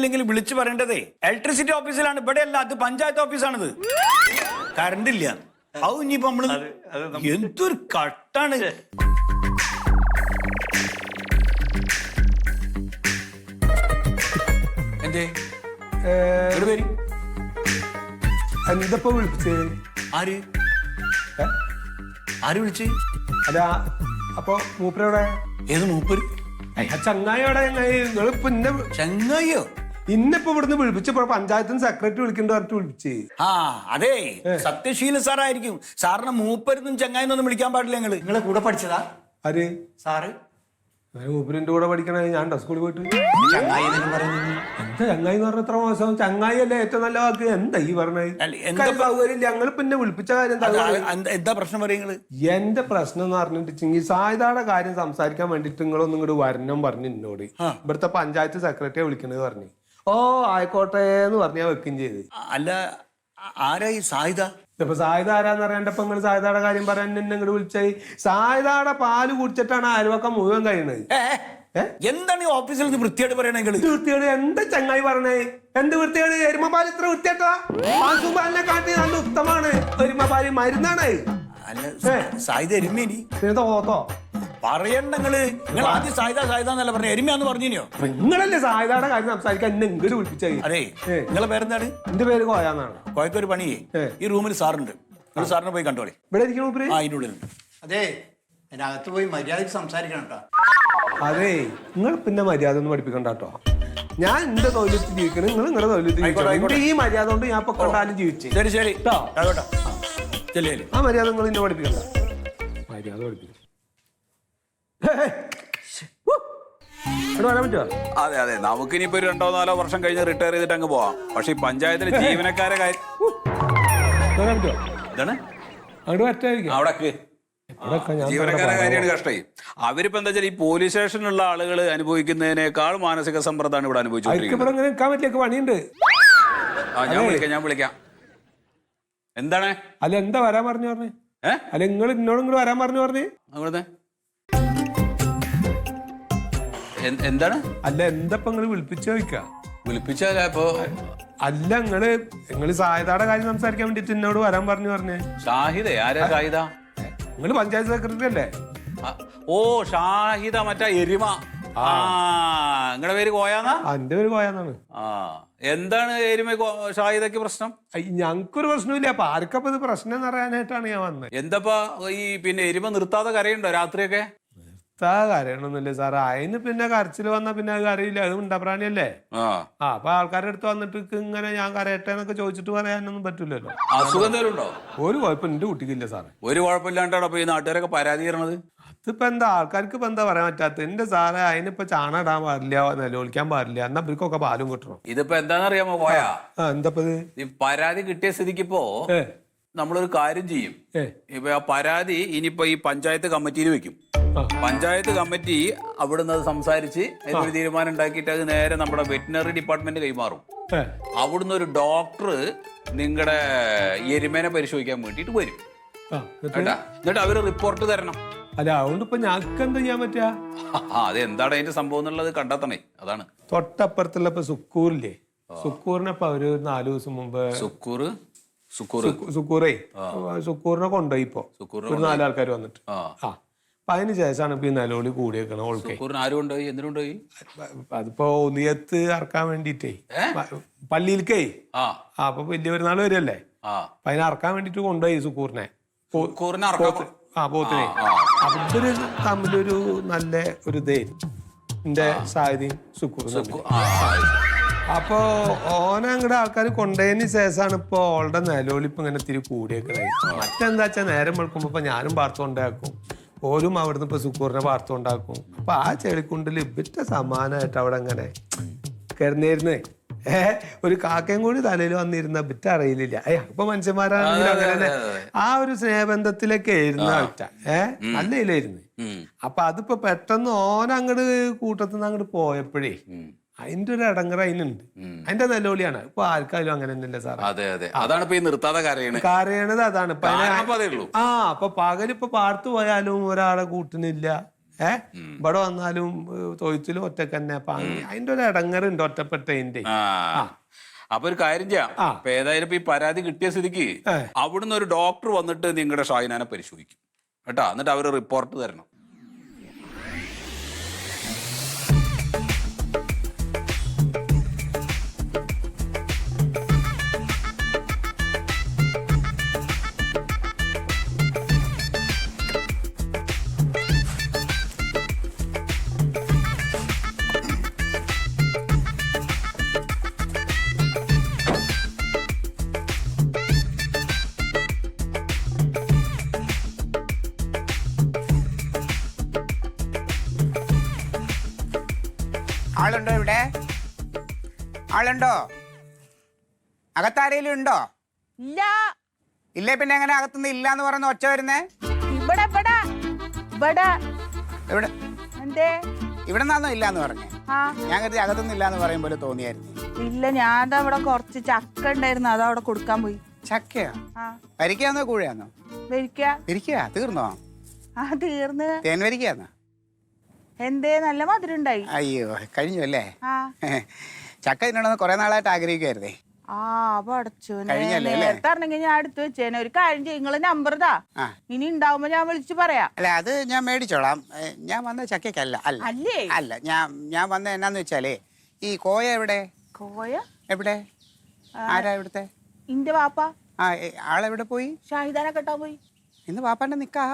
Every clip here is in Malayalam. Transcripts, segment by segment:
അല്ലെങ്കിൽ വിളിച്ചു പറയേണ്ടതേ ഇലക്ട്രിസിറ്റി ഓഫീസിലാണ് ഇവിടെ അല്ല അത് പഞ്ചായത്ത് ഓഫീസാണിത് കറണ്ട് ഇല്ല. അത് ഇനിയിപ്പോ നമ്മൾ അത് എന്തൊരു കട്ടാണ്. എന്തേ? ഇവിടെ പേര്? എന്തപ്പോ വിളിച്ച്? ആര്? ഏ? ആര് വിളിച്ച്? അല്ല അപ്പൊ മൂപ്പരെവിടെ? ഏത് മൂപ്പര്? ആ ചങ്ങായിയുടെ ചങ്ങായി നിങ്ങളിപ്പോ ഇന്നെ ചങ്ങായിയോ? ഇന്നിപ്പോ ഇവിടുന്ന് വിളിപ്പിച്ചപ്പോ പഞ്ചായത്തിന് സെക്രട്ടറി വിളിക്കേണ്ട പറഞ്ഞിട്ട് വിളിപ്പിച്ച്. ആ അതെ. സത്യശീല സാറായിരിക്കും. സാറിന് മൂപ്പരുന്നും ചങ്ങായിന്നൊന്നും വിളിക്കാൻ പാടില്ല ഞങ്ങൾ. നിങ്ങളെ കൂടെ പഠിച്ചതാ? ആര്? സാറ്? ഞാൻ മൂപ്പരിന്റെ കൂടെ പഠിക്കണേ ഞാൻ സ്കൂളിൽ പോയിട്ട്? ചങ്ങായി എന്നൊക്കെ പറയുന്നത്? എന്താ ചങ്ങായി എന്ന് പറഞ്ഞ എത്ര മോശം? ചങ്ങായി അല്ലേ ഏറ്റവും നല്ല വാക്ക്? എന്താ ഈ പറഞ്ഞത്? അല്ല, എന്താ സൗകര്യം ഞങ്ങൾ പിന്നെ വിളിപ്പിച്ച കാര്യം എന്താ എന്താ- എന്താ പ്രശ്നം പറയുന്നത് എന്റെ പ്രശ്നം എന്ന് പറഞ്ഞിട്ടുണ്ടെങ്കിൽ സായുധാടെ കാര്യം സംസാരിക്കാൻ വേണ്ടിട്ട് നിങ്ങളൊന്നും ഇങ്ങോട്ട് വരണം പറഞ്ഞു എന്നോട്. ഇവിടുത്തെ പഞ്ചായത്ത് സെക്രട്ടറിയെ വിളിക്കണത് പറഞ്ഞു. ഓ ആയിക്കോട്ടെ എന്ന് പറഞ്ഞാ വെക്കും ചെയ്ത്. അല്ല ആരാ ഈ സായുധ ഇപ്പൊ സായുധ ആരാന്ന് അറിയാണ്ടപ്പോ നിങ്ങൾ സായുധയുടെ കാര്യം പറയാൻ എന്നെ ഇങ്ങോട്ട് വിളിച്ചായി സായുധയുടെ പാൽ കുടിച്ചിട്ടാണ് അയൽവക്കം മുഴുവൻ കഴിയണത്. ഏ, എന്താണ് ഈ ഓഫീസിൽ നിന്ന് വൃത്തിയായിട്ട് പറയണെങ്കിൽ വൃത്തിയോട് എന്ത് ചങ്ങായി പറഞ്ഞേ? എന്ത് വൃത്തിയോട് എരുമപാൽ ഇത്ര പാൽസുപാലിനെ കാട്ടി നല്ല ഉത്തമാണ്. എരുമപാൽ മരുന്നാണ്. അല്ല സായുധ എരുമേനി? പിന്നെ തോത്തോ പറയണ്ട നിങ്ങൾ നിങ്ങൾ ആദ്യം സായുധ സായുധ എന്നല്ല പറഞ്ഞു? എരുമയാന്ന് പറഞ്ഞിനോ? നിങ്ങളല്ലേ സായുധയുടെ കാര്യം സംസാരിക്കാൻ എന്നെ ഇങ്ങോട്ട് വിളിപ്പിച്ചായി അതെ. നിങ്ങളെ പേരെന്താണ്? എന്റെ പേര് കോയാന്നാണ്. കോയക്കൊരു പണിയേ ഏ. ഈ റൂമിൽ സാറുണ്ട്. നിങ്ങൾ സാറിനെ പോയി കണ്ടോളി. ഇവിടെ ഇരിക്കണ ആ അതിന്റെ ഉള്ളിലുണ്ട്. അതെ. അതിനകത്ത് പോയി മര്യാദയ്ക്ക് സംസാരിക്കണം കേട്ടോ. അതെ. നിങ്ങൾ പിന്നെ മര്യാദ ഒന്നും പഠിപ്പിക്കണ്ട കേട്ടോ ഞാൻ എന്റെ തൊഴിലെത്തി ജീവിക്കണം. നിങ്ങൾ നിങ്ങളുടെ തൊഴിലെത്തി ജീവിക്കണം എന്റെ ഈ മര്യാദ കൊണ്ട് ഞാൻ ഇപ്പൊ കണ്ടാലും ജീവിച്ചേ. ശരി ശരി. ട്ടോ. ആയിക്കോട്ടെ. ചെല്ലി ആ മര്യാദ നിങ്ങൾ എന്നെ പഠിപ്പിക്കണ്ട. മര്യാദ പഠിപ്പിക്കണം. ഇവിടെ വരാൻ പറ്റുമോ അതെ അതെ. നമുക്കിനിപ്പോ ഒരു രണ്ടോ നാലോ വർഷം കഴിഞ്ഞ് റിട്ടയർ ചെയ്തിട്ട് അങ്ങ് പോവാം. പക്ഷെ ഈ പഞ്ചായത്തിലെ ജീവനക്കാരെ കാര്യം വരാൻ പറ്റുമോ എന്താണ്? അങ്ങോട്ട് പറ്റായിരിക്കും അവിടെ ഇവിടെയൊക്കെ ഞാൻ ജീവനക്കാരെ കാര്യമാണ് കഷ്ടം അവരിപ്പോ എന്താ വെച്ചാൽ ഈ പോലീസ് സ്റ്റേഷനിലുള്ള ആളുകൾ അനുഭവിക്കുന്നതിനേക്കാൾ മാനസിക സമ്മർദ്ദമാണ് ഇവിടെ അതിക്ക് അനുഭവിച്ചുകൊണ്ടിരിക്കുന്നത് ഇവിടെ ഇങ്ങനെ നിൽക്കാൻ പറ്റിയൊക്കെ പണിയുണ്ട്. ആ ഞാൻ വിളിക്കാം ഞാൻ വിളിക്കാം. എന്താണ്? അല്ല എന്താ വരാൻ പറഞ്ഞു പറഞ്ഞേ? ഏഹ് അല്ല നിങ്ങൾ ഇന്നോട് ഇങ്ങോട്ട് വരാൻ പറഞ്ഞു പറഞ്ഞേ? അവിടുന്ന് എന്താണ്? അല്ല എന്താ നിങ്ങൾ വിളിപ്പിച്ചു ചോദിക്കാ? വിളിപ്പിച്ചാലോ ഇപ്പൊ അല്ല നിങ്ങൾ നിങ്ങൾ സാഹിതയുടെ കാര്യം സംസാരിക്കാൻ വേണ്ടിട്ട് എന്നോട് വരാൻ പറഞ്ഞു പറഞ്ഞേ. ഷാഹിദ ആരാ ഷാഹിദ നിങ്ങൾ പഞ്ചായത്ത് സെക്രട്ടറി അല്ലേ? ഓ ഷാഹിദ മറ്റേ എരിമ. ആ. നിങ്ങളുടെ പേര് കോയാന്നാ? എന്റെ പേര് കോയാന്നാണ്. ആ എന്താണ് എരുമ ഷാഹിദക്ക് പ്രശ്നം? ഞങ്ങൾക്കൊരു പ്രശ്നമില്ല അപ്പൊ ആർക്കപ്പോ ഇത് പ്രശ്നം എന്ന് അറിയാനായിട്ടാണ് ഞാൻ വന്നത് എന്തപ്പാ ഈ പിന്നെ എരുമ നിർത്താതെ കരയുണ്ടോ രാത്രിയൊക്കെ? താ കരയണമെന്നില്ല സാർ അതിന് പിന്നെ കരച്ചിൽ വന്നാ പിന്നെ അത് കരയില്ല. അത് ഉണ്ടാപ്രാണിയല്ലേ ആ. അപ്പൊ ആൾക്കാരുടെ അടുത്ത് വന്നിട്ട് ഇക്ക് ഇങ്ങനെ ഞാൻ കരയട്ടെ എന്നൊക്കെ ചോദിച്ചിട്ട് പറയാനൊന്നും പറ്റൂലല്ലോ. അസുഖം എന്തെങ്കിലും ഉണ്ടോ? ഒരു കുഴപ്പം എന്റെ കുട്ടിക്കില്ല സാറേ. ഒരു കുഴപ്പമില്ലാണ്ടോ ഈ നാട്ടുകാരൊക്കെ പരാതി തരണത് അതിപ്പോ എന്താ? ആൾക്കാർക്ക് ഇപ്പൊ എന്താ പറയാൻ പറ്റാത്ത എന്റെ സാറേ അതിനിപ്പോ ചാണ ഇടാൻ പാടില്ല നിലവിളിക്കാൻ പാടില്ല. എന്നാ ഇവർക്കൊക്കെ പാലും കിട്ടണം. ഇതിപ്പോ എന്താണെന്നറിയാമോ പോയാ ആ എന്താ ഇത് ഈ പരാതി കിട്ടിയ സ്ഥിതിക്ക് ഇപ്പോ ഏ. നമ്മളൊരു കാര്യം ചെയ്യും. ഏ. ഇപ്പൊ ആ പരാതി ഇനിയിപ്പോ ഈ പഞ്ചായത്ത് കമ്മിറ്റിയിൽ വെക്കും. പഞ്ചായത്ത് കമ്മിറ്റി അവിടുന്ന് അത് സംസാരിച്ച് അതിനൊരു തീരുമാനം ഉണ്ടാക്കിയിട്ട് അത് നേരെ നമ്മുടെ വെറ്റിനറി ഡിപ്പാർട്ട്മെന്റ് കൈമാറും. അവിടുന്ന് ഒരു ഡോക്ടർ നിങ്ങളുടെ എരുമേനെ പരിശോധിക്കാൻ വേണ്ടിട്ട് വരും. എന്നിട്ട്? കേട്ടാ? എന്നിട്ട് അവർ റിപ്പോർട്ട് തരണം. അല്ല അതുകൊണ്ട് ഇപ്പൊ ഞങ്ങൾക്ക് എന്താ ചെയ്യാൻ പറ്റുക ആ അത് എന്താണ് അതിന്റെ സംഭവം എന്നുള്ളത് കണ്ടെത്തണേ. അതാണ്. തൊട്ടപ്പുറത്തുള്ള ഇപ്പൊ സുക്കൂറില്ലേ? സുക്കൂറിനപ്പൊ അവർ ഒരു നാല് ദിവസം മുമ്പ് സുക്കൂർ സുക്കൂറേ? സുക്കൂറിനെ കൊണ്ടുപോയി ഇപ്പൊ. സുക്കൂറിനെ ഒരു നാലാൾക്കാർ വന്നിട്ട്. ആ. അപ്പൊ അതിന് ശേഷമാണ് ഇപ്പൊ ഈ നിലവിളി കൂടിയേക്കണ ഓൾക്കെ. അതിപ്പോ ഒന്നിയത്ത് അറക്കാൻ വേണ്ടിട്ടേ പള്ളിയിലേക്കേ ആ. അപ്പൊ വലിയ പെരുന്നാൾ വരല്ലേ ആ. അപ്പൊ അതിനെ അറക്കാൻ വേണ്ടിട്ട് കൊണ്ടുപോയി സുക്കൂറിനെ. ആ പോത്തിനെ. അപ്പൊ ഇവർ തമ്മിലൊരു നല്ല ഒരു ഇതേ. എന്റെ സാധ്യതയും സുക്കൂർ അപ്പോ ഓനെ അങ്ങടെ ആൾക്കാർ കൊണ്ടതിന് ശേഷമാണ് ഇപ്പൊ ഓളുടെ നിലവിളിപ്പ് ഇങ്ങനെ തിരി കൂടിയേക്കണേ മറ്റെന്താ വെച്ചാൽ നേരം വെളുക്കുമ്പോ ഇപ്പൊ ഞാനും പാർത്തുകൊണ്ടാക്കും ഓരും അവിടുന്ന് ഇപ്പൊ സുക്കൂറിനെ വാർത്തുണ്ടാക്കും അപ്പൊ ആ ചെളിക്കുണ്ടിൽ ഇവിറ്റ സമാനമായിട്ട് അവിടെ അങ്ങനെ കിടന്നിരുന്നേ. ഏ ഒരു കാക്കയും കൂടി തലയിൽ വന്നിരുന്ന ബിറ്റ അറിയില്ല. ഏ അപ്പൊ മനുഷ്യന്മാരാണെങ്കിലും അങ്ങനെ ആ ഒരു സ്നേഹബന്ധത്തിലൊക്കെ ആയിരുന്നു ബിറ്റ ഏ അല്ലേ ഇല്ലായിരുന്നു. അപ്പൊ അതിപ്പോ പെട്ടെന്ന് ഓൻ കൂട്ടത്തിൽ നിന്ന് അങ്ങോട്ട് പോയപ്പോഴേ അതിന്റെ ഒരു അടങ്ങറ അതിനുണ്ട്. അതിന്റെ നിലവിളിയാണ് ഇപ്പൊ ആർക്കായാലും അങ്ങനെ തന്നെയല്ലേ സാർ അതെ അതെ. അതാണ് ഇപ്പൊ ഈ നിർത്താതെ കരയണത് കരയണത് അതാണ്. ഇപ്പൊ അതിനെ- കാരണം അപ്പൊ അതേ ഉള്ളൂ. ആ അപ്പൊ പകലിപ്പോ പാർത്ത് പോയാലും ഒരാളെ കൂട്ടുന്നില്ല. ഏ? ഇവിടെ വന്നാലും ഏഹ്, തൊഴുത്തിലും ഒറ്റയ്ക്ക് തന്നെ. അപ്പൊ അങ്ങ- അതിന്റെ ഒരു ഇടങ്ങറുണ്ട് ഒറ്റപ്പെട്ടതിന്റെ ആ. അപ്പൊ ഒരു കാര്യം ചെയ്യാം. ആ. ഏതായാലും ഇപ്പൊ ഈ പരാതി കിട്ടിയ സ്ഥിതിക്ക് ഏ. അവിടുന്ന് ഒരു ഡോക്ടർ വന്നിട്ട് നിങ്ങളുടെ ഷാഹിനാനെ പരിശോധിക്കും. കേട്ടോ? എന്നിട്ട് അവർ റിപ്പോർട്ട് തരണം. ആളുണ്ടോ ഇവിടെ? ആളുണ്ടോ? അകത്താരേലും ഉണ്ടോ? ഇല്ല. ഇല്ലേ പിന്നെ എങ്ങനെ അകത്തുനിന്ന് ഇല്ല എന്ന് പറയുന്ന ഒച്ച വരുന്നേ? ഇവിടെ ഇവിടെ. ഇവിടെ. ഇവിടെ എന്തേ? ഇവിടെ നിന്നാന്നോ ഇല്ല എന്ന് പറഞ്ഞേ ഞാൻ കരുതി അകത്തുനിന്ന് ഇല്ല എന്ന് പറയും പോലെ തോന്നിയായിരുന്നു. ഇല്ല ഞാൻ അവിടെ കുറച്ച് ചക്ക ഉണ്ടായിരുന്നു. അത് അവിടെ കൊടുക്കാൻ പോയി. ചക്കയോ? വരിക്കാന്നോ കൂഴയാന്നോ? വരിക്ക. വരിക്കുക തീർന്നോ? ആ തീർന്ന്. തേൻ വരിക്കാന്നോ എന്തേ നല്ല മധുരം ഉണ്ടായി അയ്യോ കഴിഞ്ഞു അല്ലേ? ചക്ക തിന്നണമെന്ന് കുറെ നാളായിട്ട് ആഗ്രഹിക്കുമായിരുന്നേ ആ പടച്ചു? നേരത്തെ അറിഞ്ഞെങ്കിൽ ഞാൻ എടുത്തു വെച്ചേനെ. ഒരു കാര്യം ചെയ്യും നിങ്ങൾ നമ്പർ താ ഇനി ഉണ്ടാവുമ്പോ ഞാൻ വിളിച്ചു പറയാം. അല്ല അത് ഞാൻ മേടിച്ചോളാം. ഞാൻ വന്ന ചക്കയ്ക്കല്ല അല്ല. അല്ലേ? അല്ല ഞാൻ ഞാൻ വന്ന എന്നാന്ന് വെച്ചാലേ ഈ കോയ എവിടെ? കോയ? എവിടെ? ആരാ ഇവിടുത്തെ? ഇന്റെ വാപ്പ. ആ ആളെവിടെ പോയി? ഷാഹിദാനെ കെട്ടാൻ പോയി. ഇന്ന് പാപ്പാന്റെ നിക്കാ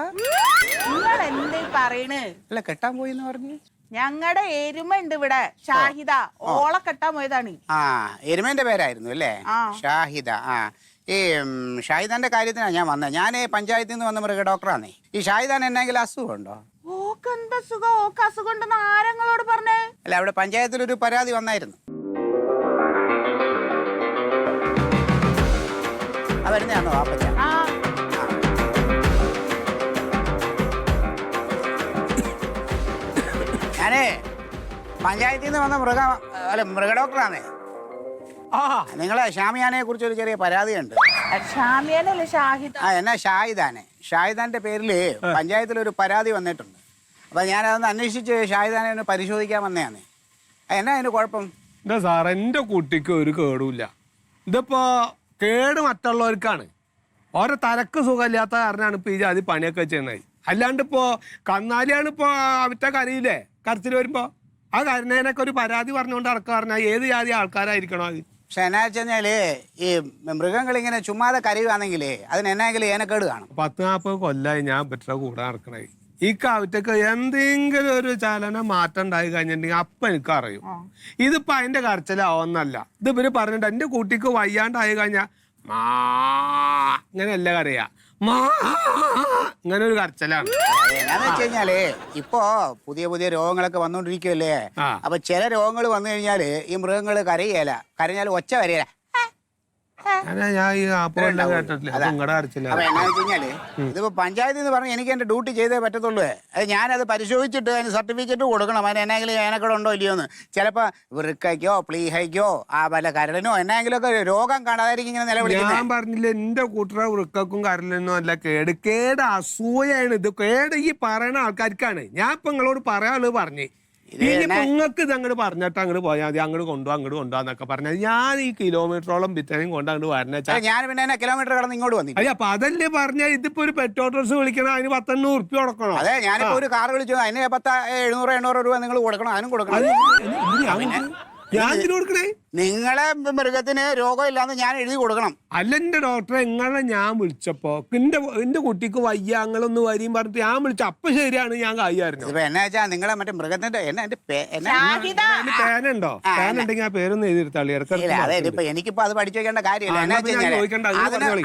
എന്തേ പറയണ്. അല്ല കെട്ടാൻ പോയി എന്ന് പറഞ്ഞു? ഞങ്ങടെ എരുമ ഉണ്ട് ഇവിടെ. ഷാഹിദ. ഓളെ കെട്ടാൻ പോയതാണ്. ആ എരുമേന്റെ പേരായിരുന്നു അല്ലേ? ഷാഹിദ ആ. ഈ ഷാഹിദന്റെ കാര്യത്തിനാണ് ഞാൻ വന്നത് ഞാൻ പഞ്ചായത്തിൽ നിന്ന് വന്ന മൃഗ ഡോക്ടറാണേ ഈ ഷാഹിദാൻ എന്തെങ്കിലും അസുഖമുണ്ടോ ഓക്ക് എന്താ സുഖം? ഓക്ക് അസുഖം ഉണ്ടെന്ന് ആരങ്ങളോട് പറഞ്ഞേ? അല്ല അവിടെ പഞ്ചായത്തിൽ ഒരു പരാതി വന്നായിരുന്നു. ആ വരുന്നതാണോ ആ ഞാനേ പഞ്ചായത്തിൽ നിന്ന് വന്ന മൃഗ അല്ല മൃഗ ഡോക്ടറാണ്. ആ. നിങ്ങളെ ഷാമിയാനെ കുറിച്ച് ഒരു ചെറിയ പരാതിയുണ്ട്. ഷാമിയനല്ലേ ഷാഹിദ? ആ എന്നാ ഷാഹിദാനെ. ഷാഹിദാന്റെ പേരിൽ പഞ്ചായത്തിൽ ഒരു പരാതി വന്നിട്ടുണ്ട്. അപ്പൊ ഞാനതൊന്ന് അന്വേഷിച്ച് ഷാഹിദാനെ ഒന്ന് പരിശോധിക്കാൻ വന്നതാണ്. ആ, എന്നാ അതിന് കുഴപ്പം? എന്താ സാർ എന്റെ കുട്ടിക്ക് ഒരു കേടുമില്ല. ഇതിപ്പോ കേട് മറ്റുള്ളവർക്കാണ്. ഓരോ തലക്ക് സുഖമില്ലാത്ത കാരണമാണ് ഇപ്പൊ ഈ ജാതി പണിയൊക്കെ ചെയ്യുന്നത്. അല്ലാണ്ട് ഇപ്പോ കന്നാലിയാണ് ഇപ്പോ അവിറ്റ കരയില്ലേ? കരച്ചിൽ വരുമ്പോ ആ കരുണേനൊക്കെ ഒരു പരാതി പറഞ്ഞുകൊണ്ട് നടക്കുക പറഞ്ഞാൽ ഏത് ജാതി ആൾക്കാരായിരിക്കണോ അത്? പക്ഷെ എന്നാ വെച്ച് കഴിഞ്ഞാൽ ഈ മൃഗങ്ങൾ ഇങ്ങനെ ചുമ്മാതെ കരയുവാണെങ്കിലേ അതിന് എന്നെങ്കിലും ഏനക്കേട് കാണും. പത്ത് നാൽപ്പത് കൊല്ലായി ഞാൻ പറ്റ കൂടെ നടക്കണേ. ഈ കാവറ്റക്ക് എന്തെങ്കിലും ഒരു ചലനം മാറ്റം ഉണ്ടായി കഴിഞ്ഞിട്ടുണ്ടെങ്കിൽ അപ്പൊ എനിക്ക് അറിയും ഇതിപ്പോ അതിന്റെ കരച്ചിലാവുന്നല്ല ഇത് ഇവർ പറഞ്ഞിട്ട് എന്റെ കുട്ടിക്ക് വയ്യാണ്ടായി കഴിഞ്ഞാ മാ ഇങ്ങനെയല്ല കരയാ. ഇങ്ങനെ ഒരു കരച്ചലാണ്. എന്നാന്ന് വെച്ച് കഴിഞ്ഞാൽ ഇപ്പോ പുതിയ പുതിയ രോഗങ്ങളൊക്കെ വന്നോണ്ടിരിക്കുവല്ലേ. അപ്പൊ ചില രോഗങ്ങൾ വന്നു കഴിഞ്ഞാൽ ഈ മൃഗങ്ങൾ കരയേല. കരഞ്ഞാൽ ഒച്ച അങ്ങനെ ഞാൻ ഈ ആപ്പോഴെല്ലാം കേട്ടിട്ടില്ല? അത്. നിങ്ങളുടെ കരച്ചില്ല അപ്പൊ എന്നാന്ന് വെച്ച് കഴിഞ്ഞാൽ ഇതിപ്പോ പഞ്ചായത്തിൽ നിന്ന് പറഞ്ഞ് എനിക്ക് എന്റെ ഡ്യൂട്ടി ചെയ്തേ പറ്റത്തുള്ളൂ. അത് ഞാനത് പരിശോധിച്ചിട്ട് അതിന് സർട്ടിഫിക്കറ്റ് കൊടുക്കണം. അതിന് എന്നെങ്കിലും ഏനക്കട ഉണ്ടോ ഇല്ലയോ എന്ന്. ചിലപ്പോ വൃക്കയ്ക്കോ പ്ലീഹയ്ക്കോ ആ വല്ല കരളിനോ എന്നെങ്കിലും ഒക്കെ രോഗം കാണാതായിരിക്കും ഇങ്ങനെ നിലവിളിക്കുന്നത് ഞാൻ പറഞ്ഞില്ല എന്റെ കൂട്ടറ വൃക്കക്കും കരലൊന്നും അല്ല കേട്. കേട് അസൂയാണ് ഇത്. കേട് ഈ പറയണ ആൾക്കാർക്കാണ്. ഞാൻ ഇപ്പൊ നിങ്ങളോട് പറയാനുള്ളത് പറഞ്ഞു. ഇനിയിപ്പോ നിങ്ങൾക്ക് ഇത് അങ്ങോട്ട് പറഞ്ഞിട്ട് അങ്ങോട്ട് പോയാൽ മതി. അങ്ങോട്ട് കൊണ്ടുപോകാം അങ്ങോട്ട് കൊണ്ടുപോകാന്നൊക്കെ പറഞ്ഞാൽ ഞാൻ ഈ കിലോമീറ്ററോളം ബിത്തനെയും കൊണ്ട് അങ്ങോട്ട് വരണ ഞാൻ പിന്നെ കിലോമീറ്റർ കടന്ന് ഇങ്ങോട്ട് വന്നില്ല? അയ്യ അപ്പൊ അതല്ലേ പറഞ്ഞാൽ ഇതിപ്പോ ഒരു പെട്രോൾ ഡ്രസ് വിളിക്കണം അതിന് പത്തെണ്ണൂറ് ഉറുപ്പ്യ കൊടുക്കണം? അതെ ഞാനിപ്പോ ഒരു കാർ വിളിച്ചു. അതിന് പത്ത് എഴുന്നൂറ് എണ്ണൂറ് രൂപ നിങ്ങൾ കൊടുക്കണം. അതിനും കൊടുക്കണം. ഞാൻ കൊടുക്കണേ? നിങ്ങളെ മൃഗത്തിന് രോഗമില്ലാന്ന് ഞാൻ എഴുതി കൊടുക്കണം. അല്ല എന്റെ ഡോക്ടറെ ഇങ്ങളെ ഞാൻ വിളിച്ചപ്പോ എന്റെ എന്റെ കുട്ടിക്ക് വയ്യ അങ്ങളൊന്ന് വരിയും പറഞ്ഞിട്ട് ഞാൻ വിളിച്ച അപ്പൊ ശരിയാണ് ഞാൻ കായിരുന്നു എന്നാ വെച്ചാ നിങ്ങളെ മറ്റേ മൃഗത്തിന്റെ എന്നാ എന്റെ പേനുണ്ടോ ആ, പേനുണ്ടെങ്കിൽ ആ പേരൊന്നും അതെ ഇപ്പൊ എനിക്കിപ്പോ അത് പഠിച്ചു വെക്കേണ്ട കാര്യമില്ല.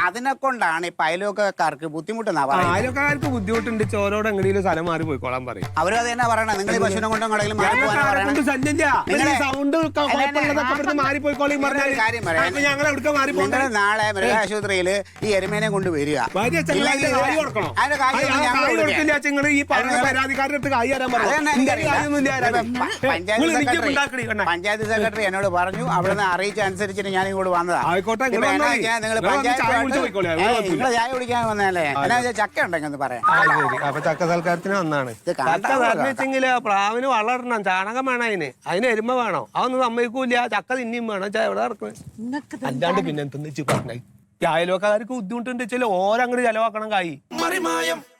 അതിന് കൊണ്ടാണ് ഇപ്പൊ അയലോക്കാർക്ക് ബുദ്ധിമുട്ടെന്നാ പറയുന്നത്. ആയിരക്കാർക്ക് ബുദ്ധിമുട്ടുണ്ട് ചോരോട് എങ്ങനെയും സ്ഥലം മാറി പോയിക്കോളാൻ പറയും. അവരും അത് തന്നെ പറയണം നിങ്ങൾ പശുവിനെ കൊണ്ടും കടയിലും സൗണ്ട് മാറിപ്പോയിക്കോളി ഞങ്ങളെ കാര്യം പറയാം. ഞങ്ങൾ എവിടെ മാറിപ്പോണ്ടേ നിങ്ങൾ നാളെ മൃഗാശുപത്രിയിൽ ഈ എരുമേനെ കൊണ്ട് വരിക. ഭാര്യ ചെങ്ങൾ ഇല്ലെങ്കിൽ അതിന്റെ കായ് ഇതിന് കൊടുക്കണം? അതിന്റെ കായ് ആ, ഞാൻ കായ് കൊടുക്കാം. കൊടുക്കില്ല നിങ്ങൾ ഈ പറഞ്ഞ അതിന് പരാതിക്കാരുടെ അടുത്ത് കായ് തരാൻ അതെന്നെ പറഞ്ഞു എനിക്കറിയില്ല. കാര്യമൊന്നുമില്ല ആരാ? ഇപ്പൊ പ- പഞ്ചായത്ത് നിങ്ങൾ എനിക്ക് സെക്രട്ടറി ഉണ്ടാക്കണി, കണ്ണാ. പഞ്ചായത്ത് സെക്രട്ടറി എന്നോട് പറഞ്ഞു. അവിടുന്ന് അറിയിച്ച അനുസരിച്ചിട്ട് ഞാൻ ഇങ്ങോട്ട് വന്നതാ. ആയിക്കോട്ടെ, നിങ്ങൾ. നിങ്ങൾ വന്ന് ചായ പഞ്ചായത്തുമായിട്ട് കുടിച്ച് പോയിക്കോളി, അത് ഏയ്, കുഴപ്പമില്ല. നിങ്ങൾ ചായ കുടിക്കാൻ വന്നതല്ലേ? എന്നാ വെച്ചാ ചക്ക ഉണ്ടെങ്കിൽ ഒന്ന് പറയാം. ആ, ശരി. അപ്പൊ ചക്ക സൽക്കാരത്തിന് വന്നാണ്. ഇത് കാണാൻ ചക്ക പ്രാവിന് വളരണം ചാണകം വേണം അതിന്. അതിന് എരുമ വേണം. അതൊന്നും സമ്മതിക്കൂല ചക്ക തിന്നിയും വേണം. ചായ എവിടെ നടക്കണേ? അല്ലാണ്ട് പിന്നെ എന്തെന്ന് വെച്ച് പറഞ്ഞ? ഈ അയൽവക്കാർക്ക് ബുദ്ധിമുട്ടുണ്ട് വെച്ചാൽ ഓരങ്ങോട്ട് ചെലവാക്കണം കായി. മറിമായം.